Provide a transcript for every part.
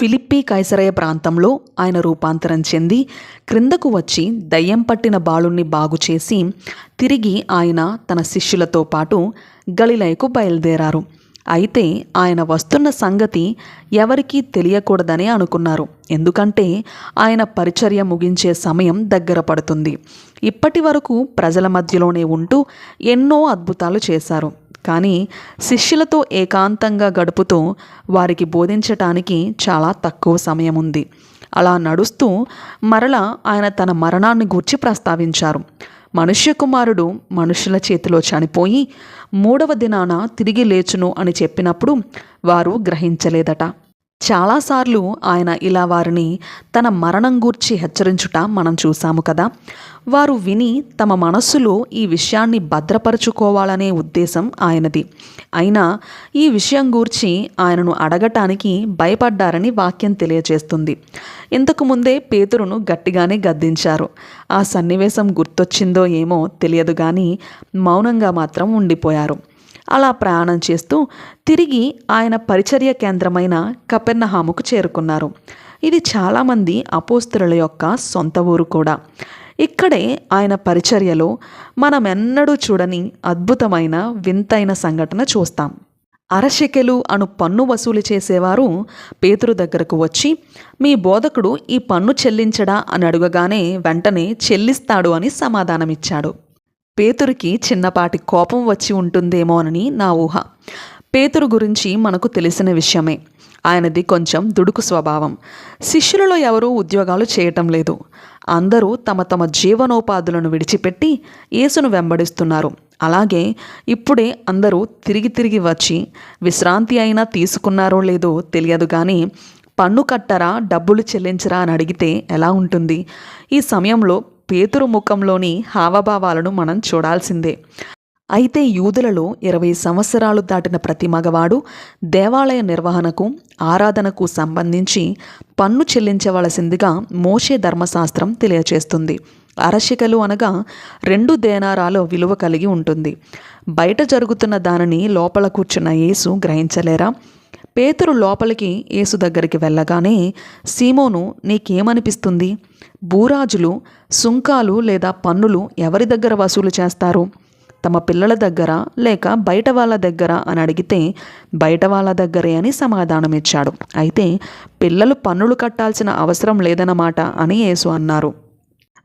ఫిలిప్పీ కైసరయ ప్రాంతంలో ఆయన రూపాంతరం చెంది క్రిందకు వచ్చి దయ్యం పట్టిన బాలుణ్ణి బాగు చేసి తిరిగి ఆయన తన శిష్యులతో పాటు గలిలయకు బయలుదేరారు. అయితే ఆయన వస్తున్న సంగతి ఎవరికీ తెలియకూడదని అనుకున్నారు. ఎందుకంటే ఆయన పరిచర్య ముగించే సమయం దగ్గర పడుతుంది. ఇప్పటి వరకు ప్రజల మధ్యలోనే ఉంటూ ఎన్నో అద్భుతాలు చేశారు. కానీ శిష్యులతో ఏకాంతంగా గడుపుతూ వారికి బోధించటానికి చాలా తక్కువ సమయం ఉంది. అలా నడుస్తూ మరలా ఆయన తన మరణాన్ని గూర్చి ప్రస్తావించారు. మనుష్య కుమారుడు మనుషుల చేతిలో చనిపోయి మూడవ దినాన తిరిగి లేచును అని చెప్పినప్పుడు వారు గ్రహించలేదట. చాలాసార్లు ఆయన ఇలా వారిని తన మరణం గూర్చి హెచ్చరించుట మనం చూసాము కదా. వారు విని తమ మనస్సులో ఈ విషయాన్ని భద్రపరుచుకోవాలనే ఉద్దేశం ఆయనది. అయినా ఈ విషయం గూర్చి ఆయనను అడగటానికి భయపడ్డారని వాక్యం తెలియజేస్తుంది ఇంతకు ముందే పేతురును గట్టిగానే గద్దించారు. ఆ సన్నివేశం గుర్తొచ్చిందో ఏమో తెలియదు కానీ మౌనంగా మాత్రం ఉండిపోయారు. అలా ప్రయాణం చేస్తూ తిరిగి ఆయన పరిచర్య కేంద్రమైన కపెర్నహాముకు చేరుకున్నారు. ఇది చాలామంది అపోస్తుల యొక్క సొంత ఊరు కూడా. ఇక్కడే ఆయన పరిచర్యలో మనమెన్నడూ చూడని అద్భుతమైన వింతైన సంఘటన చూస్తాం. అరశెకెలు అను పన్ను వసూలు చేసేవారు పేతురు దగ్గరకు వచ్చి మీ బోధకుడు ఈ పన్ను చెల్లించడా? అని అడగగానే వెంటనే చెల్లిస్తాడు అని సమాధానమిచ్చాడు. పేతురికి చిన్నపాటి కోపం వచ్చి ఉంటుందేమోనని నా ఊహ. పేతురు గురించి మనకు తెలిసిన విషయమే. ఆయనది కొంచెం దుడుకు స్వభావం. శిష్యులలో ఎవరూ ఉద్యోగాలు చేయటం లేదు. అందరూ తమ తమ జీవనోపాధులను విడిచిపెట్టి యేసును వెంబడిస్తున్నారు. అలాగే ఇప్పుడే అందరూ తిరిగి తిరిగి వచ్చి విశ్రాంతి అయినా తీసుకున్నారో లేదో తెలియదు కానీ పన్ను కట్టరా డబ్బులు చెల్లించరా అని అడిగితే ఎలా ఉంటుంది? ఈ సమయంలో పేతురు ముఖంలోని హావభావాలను మనం చూడాల్సిందే. అయితే యూదులలో ఇరవై సంవత్సరాలు దాటిన ప్రతి మగవాడు దేవాలయ నిర్వహణకు ఆరాధనకు సంబంధించి పన్ను చెల్లించవలసిందిగా మోషే ధర్మశాస్త్రం తెలియచేస్తుంది. అరశికలు అనగా రెండు దేనారాల విలువ కలిగి ఉంటుంది. బయట జరుగుతున్న దానిని లోపల కూర్చున్న యేసు గ్రహించలేరా? పేతురు లోపలికి యేసు దగ్గరికి వెళ్ళగానే సీమోను నీకేమనిపిస్తుంది? భూరాజులు సుంకాలు లేదా పన్నులు ఎవరి దగ్గర వసూలు చేస్తారు? తమ పిల్లల దగ్గర లేక బయట వాళ్ళ దగ్గర? అని అడిగితే బయట వాళ్ళ దగ్గరే అని సమాధానమిచ్చాడు. అయితే పిల్లలు పన్నులు కట్టాల్సిన అవసరం లేదన్నమాట అని యేసు అన్నారు.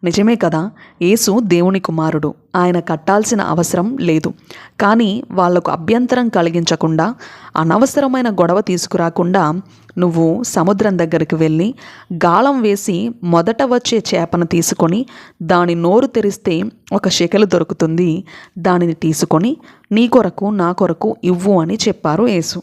నిజమే కదా యేసు దేవుని కుమారుడు. ఆయన కట్టాల్సిన అవసరం లేదు. కానీ వాళ్ళకు అభ్యంతరం కలిగించకుండా అనవసరమైన గొడవ తీసుకురాకుండా నువ్వు సముద్రం దగ్గరికి వెళ్ళి గాలం వేసి మొదట వచ్చే చేపను తీసుకొని దాని నోరు తెరిస్తే ఒక శికలు దొరుకుతుంది. దానిని తీసుకొని నీ కొరకు నా కొరకు ఇవ్వు అని చెప్పారు యేసు.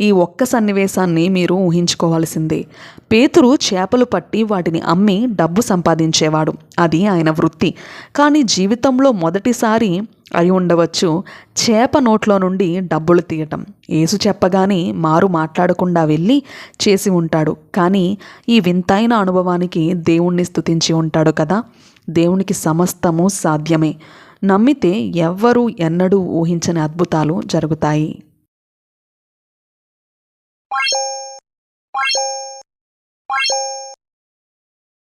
ఈ ఒక్క సన్నివేశాన్ని మీరు ఊహించుకోవాల్సిందే. పేతురు చేపలు పట్టి వాటిని అమ్మి డబ్బు సంపాదించేవాడు. అది ఆయన వృత్తి. కానీ జీవితంలో మొదటిసారి అయి ఉండవచ్చు చేప నోట్లో నుండి డబ్బులు తీయటం. ఏసు చెప్పగానే మారు మాట్లాడకుండా వెళ్ళి చేసి ఉంటాడు. కానీ ఈ వింతైన అనుభవానికి దేవుణ్ణి స్థుతించి ఉంటాడు కదా. దేవునికి సమస్తము సాధ్యమే. నమ్మితే ఎవ్వరూ ఎన్నడూ ఊహించని అద్భుతాలు జరుగుతాయి. you